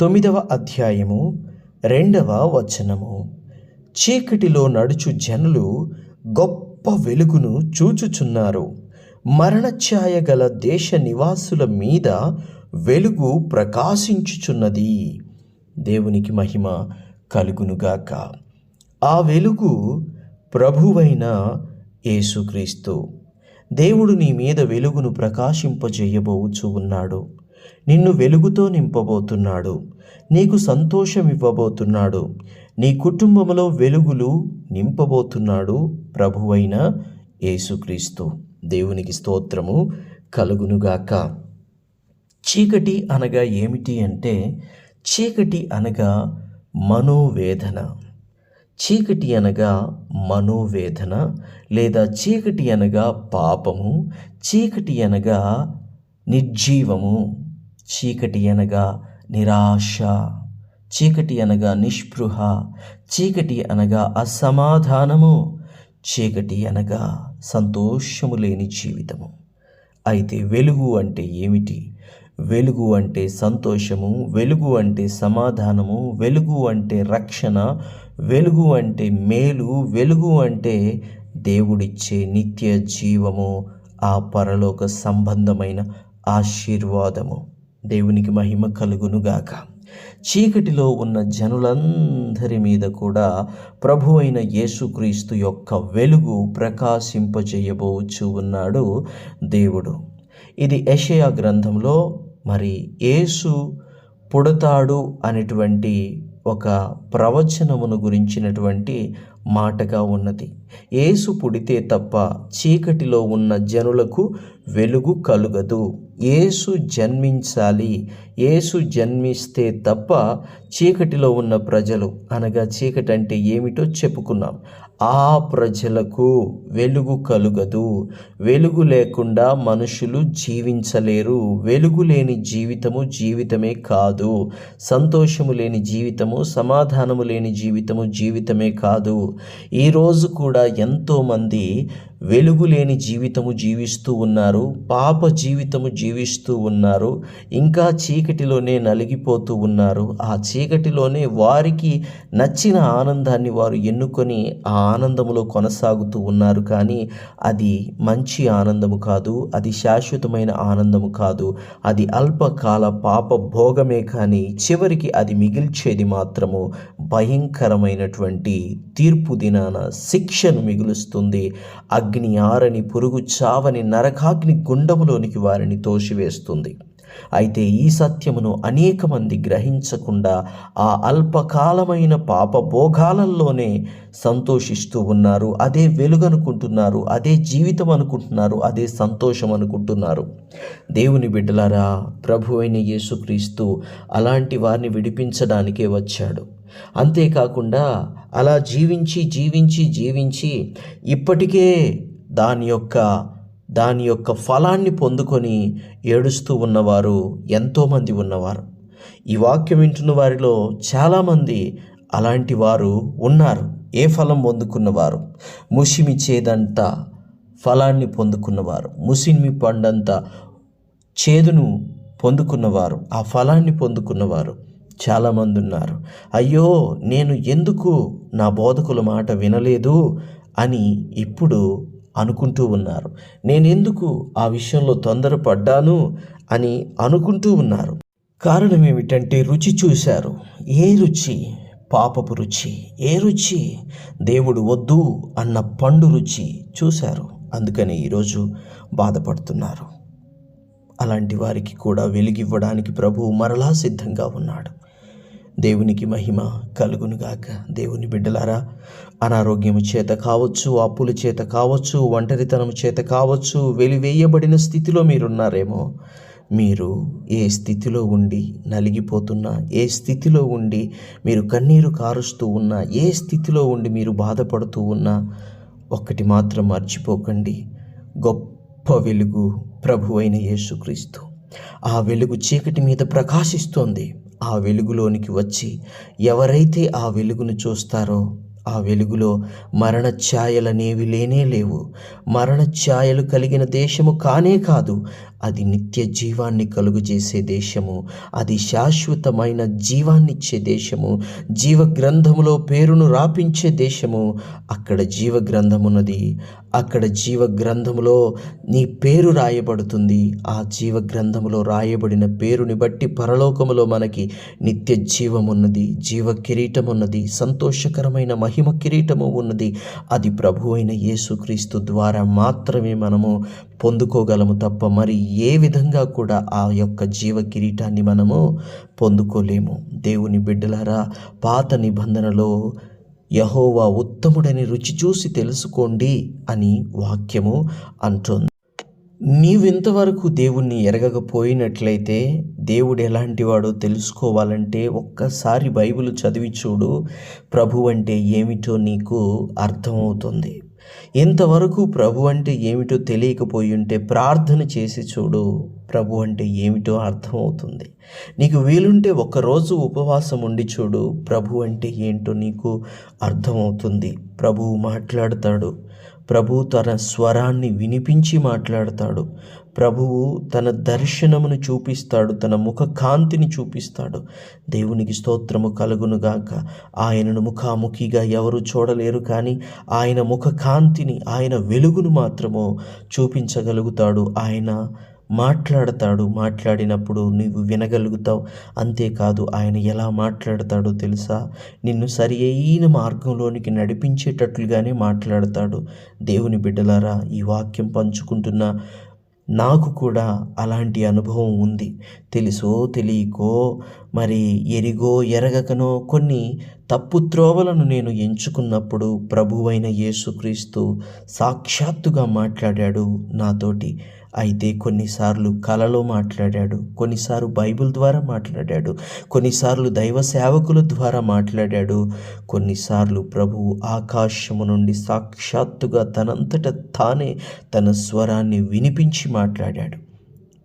తొమ్మిదవ అధ్యాయము రెండవ వచనము. చీకటిలో నడుచు జనులు గొప్ప వెలుగును చూచుచున్నారు. మరణఛాయ గల దేశ నివాసుల మీద వెలుగు ప్రకాశించుచున్నది. దేవునికి మహిమ కలుగునుగాక ఆ వెలుగు ప్రభువైన యేసుక్రీస్తు. దేవుడు నీ మీద వెలుగును ప్రకాశింపజేయబోచు ఉన్నాడు. నిన్ను వెలుగుతో నింపబోతున్నాడు. నీకు సంతోషం ఇవ్వబోతున్నాడు. నీ కుటుంబంలో వెలుగులు నింపబోతున్నాడు ప్రభువైన యేసుక్రీస్తు. దేవునికి స్తోత్రము కలుగునుగాక. చీకటి అనగా ఏమిటి అంటే చీకటి అనగా మనోవేదన. చీకటి అనగా మనోవేదన లేదా చీకటి అనగా పాపము చీకటి అనగా నిర్జీవము. చీకటి అనగా నిరాశ చీకటి అనగా నిస్పృహ చీకటి అనగా అసమాధానము చీకటి అనగా సంతోషము లేని జీవితము. అయితే వెలుగు అంటే ఏమిటి? వెలుగు అంటే సంతోషము వెలుగు అంటే సమాధానము వెలుగు అంటే రక్షణ వెలుగు అంటే మేలు వెలుగు అంటే దేవుడిచ్చే నిత్య జీవము ఆ పరలోక సంబంధమైన ఆశీర్వాదము. దేవునికి మహిమ కలుగునుగాక. చీకటిలో ఉన్న జనులందరి మీద కూడా ప్రభు అయిన యేసుక్రీస్తు యొక్క వెలుగు ప్రకాశింపజేయబోచు ఉన్నాడు దేవుడు. ఇది యషయా గ్రంథంలో మరి యేసు పుడతాడు అనేటువంటి ఒక ప్రవచనమును గురించినటువంటి మాటగా ఉన్నది. ఏసు పుడితే తప్ప చీకటిలో ఉన్న జనులకు వెలుగు కలుగదు. ఏసు జన్మించాలి. ఏసు జన్మిస్తే తప్ప చీకటిలో ఉన్న ప్రజలు అనగా చీకటి అంటే ఏమిటో చెప్పుకున్నాం. ఆ ప్రజలకు వెలుగు కలుగదు. వెలుగు లేకుండా మనుషులు జీవించలేరు. వెలుగు లేని జీవితము జీవితమే కాదు. సంతోషము లేని జీవితము సమాధానము లేని జీవితము జీవితమే కాదు. ఈరోజు కూడా ఎంతోమంది వెలుగు లేని జీవితము జీవిస్తూ ఉన్నారు. పాప జీవితము జీవిస్తూ ఉన్నారు. ఇంకా చీకటిలోనే నలిగిపోతూ ఉన్నారు. ఆ చీకటిలోనే వారికి నచ్చిన ఆనందాన్ని వారు ఎన్నుకొని ఆ ఆనందములో కొనసాగుతూ ఉన్నారు. కానీ అది మంచి ఆనందము కాదు అది శాశ్వతమైన ఆనందము కాదు. అది అల్పకాల పాప భోగమే కానీ చివరికి అది మిగిల్చేది మాత్రము భయంకరమైనటువంటి తీర్పు దినాన శిక్షను మిగులుస్తుంది. అగ్ని ఆరని పురుగు చావని నరకాగ్ని గుండములోనికి వారిని తోసివేస్తుంది. అయితే ఈ సత్యమును అనేక మంది గ్రహించకుండా ఆ అల్పకాలమైన పాప భోగాలలోనే సంతోషిస్తూ ఉన్నారు. అదే వెలుగనుకుంటున్నారు. అదే జీవితం అనుకుంటున్నారు అదే సంతోషం అనుకుంటున్నారు దేవుని బిడ్డలారా ప్రభు అయిన యేసుక్రీస్తు అలాంటి వారిని విడిపించడానికే వచ్చాడు. అంతేకాకుండా అలా జీవించి జీవించి జీవించి ఇప్పటికే దాని యొక్క దాని యొక్క ఫలాన్ని పొందుకొని ఏడుస్తూ ఉన్నవారు ఎంతోమంది ఉన్నవారు. ఈ వాక్యం వింటున్న వారిలో చాలామంది అలాంటి వారు ఉన్నారు. ఏ ఫలం పొందుకున్నవారు? ముసిమిచ్చేదంత ఫలాన్ని పొందుకున్నవారు. ముసిమి పండంత చేదును పొందుకున్నవారు. ఆ ఫలాన్ని పొందుకున్నవారు చాలామంది ఉన్నారు. అయ్యో నేను ఎందుకు నా బోధకుల మాట వినలేదు అని ఇప్పుడు అనుకుంటూ ఉన్నారు. నేనెందుకు ఆ విషయంలో తొందరపడ్డాను అని అనుకుంటూ ఉన్నారు. కారణం ఏమిటంటే రుచి చూశారు. ఏ రుచి? పాపపు రుచి. ఏ రుచి? దేవుడు వద్దు అన్న పండు రుచి చూశారు. అందుకని ఈరోజు బాధపడుతున్నారు. అలాంటి వారికి కూడా వెలిగివ్వడానికి ప్రభువు మరలా సిద్ధంగా ఉన్నాడు. దేవునికి మహిమ కలుగునుగాక దేవుని బిడ్డలారా అనారోగ్యము చేత కావచ్చు అప్పుల చేత కావచ్చు ఒంటరితనం చేత కావచ్చు వెలివేయబడిన స్థితిలో మీరున్నారేమో. మీరు ఏ స్థితిలో ఉండి నలిగిపోతున్నా ఏ స్థితిలో ఉండి మీరు కన్నీరు కారుస్తూ ఉన్నా ఏ స్థితిలో ఉండి మీరు బాధపడుతూ ఉన్నా ఒక్కటి మాత్రం మర్చిపోకండి. గొప్ప వెలుగు ప్రభు అయిన యేసుక్రీస్తు. ఆ వెలుగు చీకటి మీద ప్రకాశిస్తోంది. ఆ వెలుగులోనికి వచ్చి ఎవరైతే ఆ వెలుగును చూస్తారో ఆ వెలుగులో మరణ ఛాయలనేవి లేనే లేవు. మరణ ఛాయలు కలిగిన దేశము కానే కాదు అది నిత్య జీవాన్ని కలుగుచేసే దేశము. అది శాశ్వతమైన జీవాన్నిచ్చే దేశము. జీవ గ్రంథములో పేరును రాపించే దేశము. అక్కడ జీవ గ్రంథమున్నది అక్కడ జీవ గ్రంథములో నీ పేరు రాయబడుతుంది. ఆ జీవ గ్రంథములో రాయబడిన పేరుని బట్టి పరలోకములో మనకి నిత్య జీవమున్నది. జీవ కిరీటం ఉన్నది సంతోషకరమైన మహిమ కిరీటము ఉన్నది. అది ప్రభు అయిన యేసుక్రీస్తు ద్వారా మాత్రమే మనము పొందుకోగలము తప్ప మరి ఏ విధంగా కూడా ఆ యొక్క జీవ కిరీటాన్ని మనము పొందుకోలేము. దేవుని బిడ్డలారా పాత నిబంధనలో యహోవా ఉత్తముడని రుచి చూసి తెలుసుకోండి అని వాక్యము అంటుంది. నీవింతవరకు దేవుణ్ణి ఎరగకపోయినట్లయితే దేవుడు ఎలాంటివాడో తెలుసుకోవాలంటే ఒక్కసారి బైబిల్ చదివి చూడు ప్రభు అంటే ఏమిటో నీకు అర్థమవుతుంది. ఇంతవరకు ప్రభు అంటే ఏమిటో తెలియకపోయి ఉంటే ప్రార్థన చేసి చూడు ప్రభు అంటే ఏమిటో అర్థమవుతుంది. నీకు వీలుంటే ఒకరోజు ఉపవాసం ఉండి చూడు ప్రభు అంటే ఏంటో నీకు అర్థమవుతుంది. ప్రభువు మాట్లాడతాడు. ప్రభు తన స్వరాన్ని వినిపించి మాట్లాడతాడు. ప్రభువు తన దర్శనమును చూపిస్తాడు తన ముఖ కాంతిని చూపిస్తాడు. దేవునికి స్తోత్రము కలుగునుగాక ఆయనను ముఖాముఖిగా ఎవరు చూడలేరు కానీ ఆయన ముఖ కాంతిని ఆయన వెలుగును మాత్రము చూపించగలుగుతాడు. ఆయన మాట్లాడతాడు. మాట్లాడినప్పుడు నీవు వినగలుగుతావు. అంతేకాదు ఆయన ఎలా మాట్లాడతాడో తెలుసా? నిన్ను సరి అయిన మార్గంలోనికి నడిపించేటట్లుగానే మాట్లాడతాడు. దేవుని బిడ్డలారా ఈ వాక్యం పంచుకుంటున్న నాకు కూడా అలాంటి అనుభవం ఉంది. తెలుసో తెలియకో మరి ఎరిగో ఎరగకనో కొన్ని తప్పు త్రోవలను నేను ఎంచుకున్నప్పుడు ప్రభువైన యేసుక్రీస్తు సాక్షాత్తుగా మాట్లాడాడు నాతోటి. అయితే కొన్నిసార్లు కలలో మాట్లాడాడు కొన్నిసార్లు బైబిల్ ద్వారా మాట్లాడాడు కొన్నిసార్లు దైవ సేవకుల ద్వారా మాట్లాడాడు కొన్నిసార్లు ప్రభువు ఆకాశము నుండి సాక్షాత్తుగా తనంతట తానే తన స్వరాన్ని వినిపించి మాట్లాడాడు.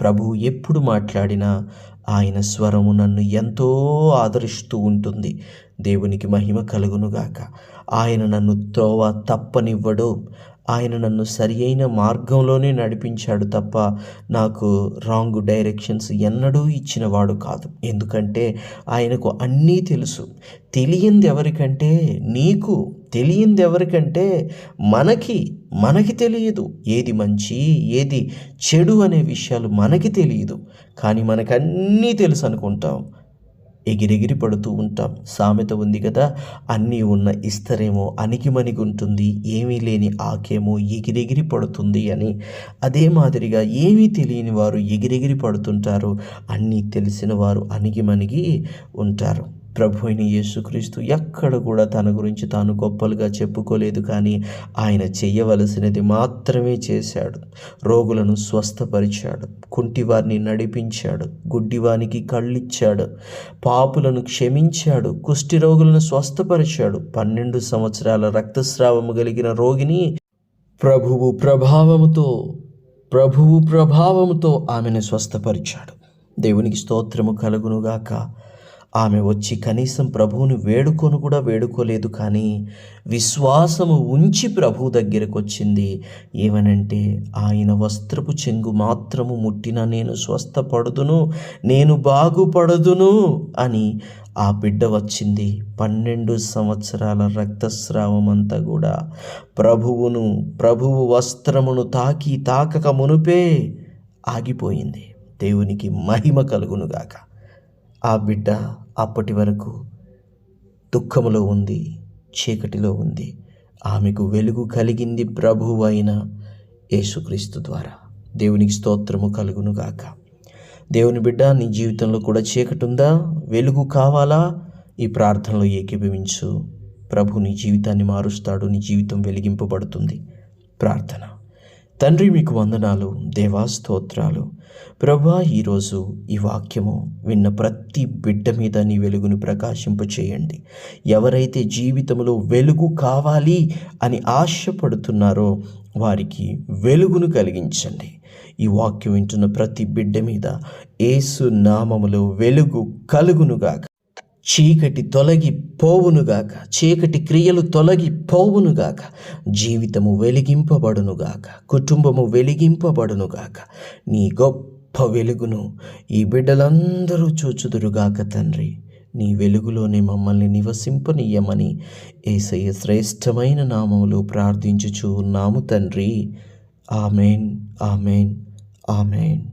ప్రభువు ఎప్పుడు మాట్లాడినా ఆయన స్వరము నన్ను ఎంతో ఆదరిస్తూ ఉంటుంది. దేవునికి మహిమ కలుగునుగాక. ఆయన నన్ను త్రోవ తప్పనివ్వడు. ఆయన నన్ను సరి అయిన మార్గంలోనే నడిపించాడు తప్ప నాకు రాంగ్ డైరెక్షన్స్ ఎన్నడూ ఇచ్చినవాడు కాదు. ఎందుకంటే ఆయనకు అన్నీ తెలుసు. తెలియంది ఎవరికంటే నీకు తెలియంది ఎవరికంటే మనకి మనకి తెలియదు. ఏది మంచి ఏది చెడు అనే విషయాలు మనకి తెలియదు. కానీ మనకు అన్నీ తెలుసు అనుకుంటాం. ఎగిరెగిరి పడుతూ ఉంటాం. సామెత ఉంది కదా అన్నీ ఉన్న ఇస్తరేమో అణిగిమణిగి ఉంటుంది ఏమీ లేని ఆకేమో ఎగిరెగిరి పడుతుంది అని. అదే మాదిరిగా ఏమీ తెలియని వారు ఎగిరెగిరి పడుతుంటారు అన్నీ తెలిసిన వారు అణిగిమణిగి ఉంటారు. ప్రభు అయిన యేసుక్రీస్తు ఎక్కడ కూడా తన గురించి తాను గొప్పలుగా చెప్పుకోలేదు కానీ ఆయన చేయవలసినది మాత్రమే చేశాడు. రోగులను స్వస్థపరిచాడు. కుంటివారిని నడిపించాడు. గుడ్డివానికి కళ్ళిచ్చాడు. పాపులను క్షమించాడు. కుష్టి రోగులను స్వస్థపరిచాడు. పన్నెండు సంవత్సరాల రక్తస్రావము కలిగిన రోగిని ప్రభువు ప్రభావముతో ప్రభువు ప్రభావముతో ఆమెను స్వస్థపరిచాడు. దేవునికి స్తోత్రము కలుగునుగాక. ఆమె వచ్చి కనీసం ప్రభువుని వేడుకొని కూడా వేడుకోలేదు కానీ విశ్వాసము ఉంచి ప్రభు దగ్గరకు వచ్చింది ఏమనంటే ఆయన వస్త్రపు చెంగు మాత్రము ముట్టిన నేను స్వస్థపడుదును నేను బాగుపడదును అని ఆ బిడ్డ వచ్చింది. పన్నెండు సంవత్సరాల రక్తస్రావం అంతా కూడా ప్రభువును ప్రభువు వస్త్రమును తాకి తాకక మునుపే ఆగిపోయింది. దేవునికి మహిమ కలుగునుగాక. ఆ బిడ్డ అప్పటి వరకు దుఃఖములో ఉంది చీకటిలో ఉంది. ఆమెకు వెలుగు కలిగింది ప్రభువు అయిన యేసుక్రీస్తు ద్వారా. దేవునికి స్తోత్రము కలుగునుగాక దేవుని బిడ్డ నీ జీవితంలో కూడా చీకటి ఉందా వెలుగు కావాలా? ఈ ప్రార్థనలో ఏకీభవించు. ప్రభు నీ జీవితాన్ని మారుస్తాడు నీ జీవితం వెలిగింపబడుతుంది. ప్రార్థన. తండ్రి మీకు వందనాలు దేవా స్తోత్రాలు. ప్రభా ఈరోజు ఈ వాక్యము విన్న ప్రతి బిడ్డ మీద నీ వెలుగును ప్రకాశింపచేయండి. ఎవరైతే జీవితంలో వెలుగు కావాలి అని ఆశపడుతున్నారో వారికి వెలుగును కలిగించండి. ఈ వాక్యం వింటున్న ప్రతి బిడ్డ మీద ఏసు నామములో వెలుగు కలుగునుగాక. చీకటి తొలగి పోవునుగాక చీకటి క్రియలు తొలగి పోవునుగాక జీవితము వెలిగింపబడునుగాక కుటుంబము వెలిగింపబడునుగాక నీ గొప్ప వెలుగును ఈ బిడ్డలందరూ చూచుదురుగాక తండ్రి. నీ వెలుగులోనే మమ్మల్ని నివసింపనీయమని ఏసయ్య శ్రేష్టమైన నామములో ప్రార్థించుచు ఉన్నాము తండ్రి. Amen amen amen.